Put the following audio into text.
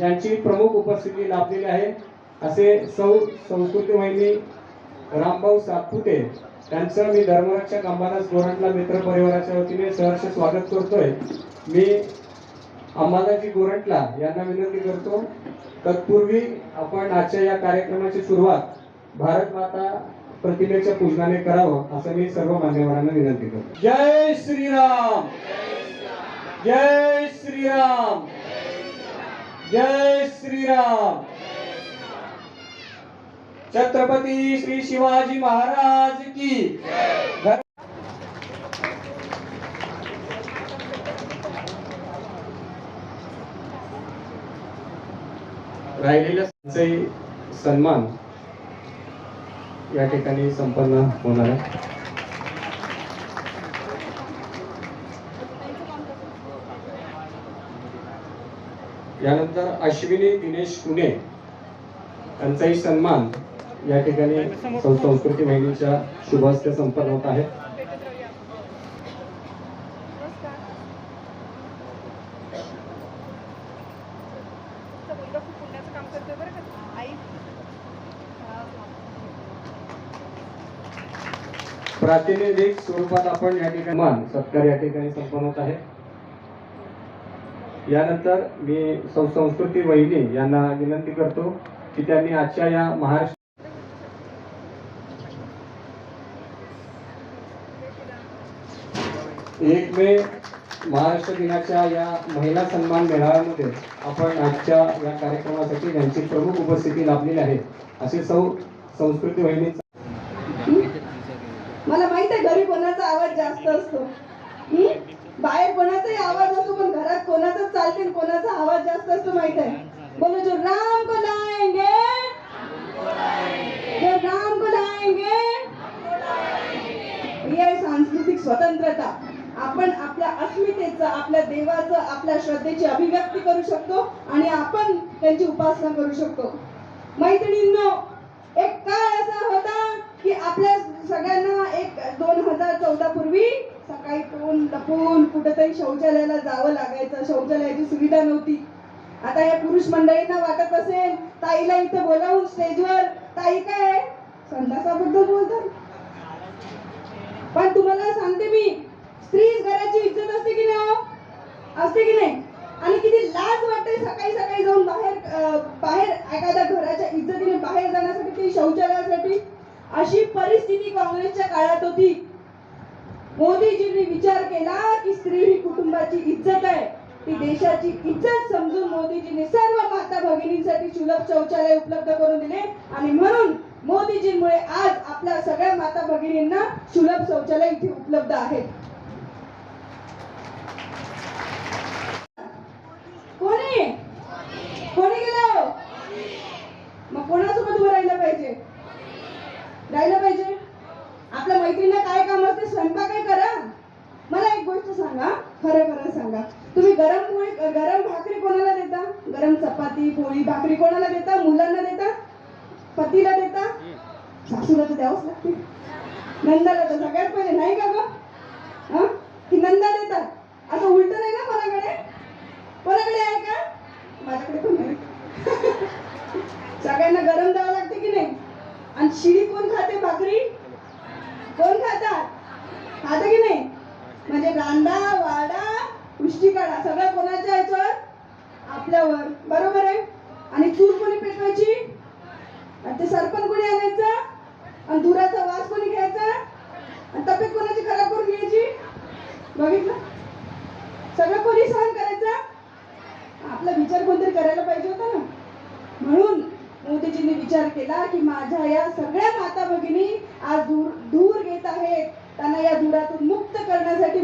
ज्यांची प्रमुख उपस्थिती लाभलेली आहे असे सौ संस्कृती वाहिनी रामभाऊ सातपुते त्यांचं मी धर्मरक्षक अंबादास गोरंटला मित्र परिवाराच्या वतीने सहर्ष स्वागत करतोय. मी अंबादाजी गोरंटला यांना विनंती करतो तत्पूर्वी आपण आजच्या या कार्यक्रमाची सुरुवात भारत माता प्रतिमेच्या पूजनाने करावं असं मी सर्व मान्यवरांना विनंती करतो. जय श्रीराम! जय श्रीराम! जय श्रीराम. छत्रपती श्री शिवाजी महाराज की धर- राहिलेल्या सन्मान या ठिकाणी संपन्न होणार आहे. यानंतर अश्विनी दिनेश कुणे यांचाही सन्मान या ठिकाणी संस्कृती वाहिनीच्या शुभहस्ते संपन्न होत आहे. प्रातिनिधिक स्वरूपात आपण या ठिकाणी मान सत्कार या ठिकाणी संपन्न होत आहे. यानंतर मी संस्कृती वहिनी यांना विनंती करतो की त्यांनी आजच्या या महाराष्ट्र एक मे महाराष्ट्र दिनाच्या या महिला सन्मान मेळाव्यामध्ये आपण आजच्या या कार्यक्रमासाठी त्यांची प्रमुख उपस्थिती लाभलेली आहे. असे सौ संस्कृती वहिनी मला माहीत आहे घरी कोणाचा आवाज जास्त असतो. बाहेर कोणाचाही आवाज असतो पण घरात कोणाचाच चालते कोणाचा आवाज जास्त असतो माहीत आहे. बोलो जो राम को लाएंगे जो राम को लाएंगे ही आहे सांस्कृतिक स्वतंत्रता. आपण आपल्या अस्मितेचं आपल्या देवाचं आपल्या श्रद्धेची अभिव्यक्ती करू शकतो आणि आपण त्यांची उपासना करू शकतो. मैत्रिणींनो एक काळ असा होता की आपल्या सगळ्यांना एक दोन हजार चौदा पूर्वी सकाळी टोन लपून कुठेतरी शौचालयाला जावं लागायचं. शौचालयाची सुविधा नव्हती. आता या पुरुष मंडळींना वाटत असेल ताईला इथं बोलावून स्टेजवर. ताई काय संडासाबद्दल बोलतात. पण तुम्हाला सांगते मी स्त्री घराची इज्जत असते की नाही हो? असते की नाही? आणि किती लाज वाटते सकाळी सकाळी जाऊन बाहेर बाहेर एखाद्या घराच्या इज्जतीने बाहेर जाण्यासाठी की शौचालयासाठी. अशी परिस्थिती काँग्रेसच्या काळात होती. मोदीजींनी विचार केला की स्त्री ही कुटुंबाची इज्जत आहे. ती देशाची इज्जत समजून मोदीजींनी सर्व माता भगिनींसाठी सुलभ शौचालय उपलब्ध करून दिले. आणि म्हणून मोदीजींमुळे आज आपल्या सगळ्या माता भगिनींना सुलभ शौचालय इथे उपलब्ध आहेत. कोणी? कोणी गेलं? मग कोणासोबत उभं राहिलं पाहिजे? राहिलं पाहिजे. आपल्या मैत्रिणीला काय काम असते स्वयंपाकही करा. मला एक गोष्ट सांगा खरं खरं सांगा. तुम्ही गरम पोळी गरम भाकरी कोणाला देता? गरम चपाती पोळी भाकरी कोणाला देता? मुलांना देता? पतीला देता? सासूला तर द्यावंच लागते. नंदाला तर सगळ्यात पहिले नाही का ग? की नंदा देतात. असं उलट नाही ना कोणाकडे आहे का माझ्याकडे पण नाही सगळ्यांना गरम द्यावं लागते की नाही आणि शिडी कोण खाते भाकरी कोण खातात? खात की नाही? म्हणजे गांधा वाडा उष्टी काढा सगळं कोणाच्या याच्यावर? आपल्यावर. बरोबर आहे? आणि चूर कोणी पेटवायची? आणि ते सरपण कोणी आणायचं? आणि धुराचा वास कोणी घ्यायचा? आणि तब्येत कोणाची खराब करून घ्यायची? बघितलं? सगळं कोणी सहन करायचं? आपला विचार कोणतरी करायला पाहिजे होता ना? मोदीजींनी विचार केला की माझ्या या सगळ्या माता भगिनी आज दूर दूर घेत आहेत. त्यांना या दुरातून मुक्त करण्यासाठी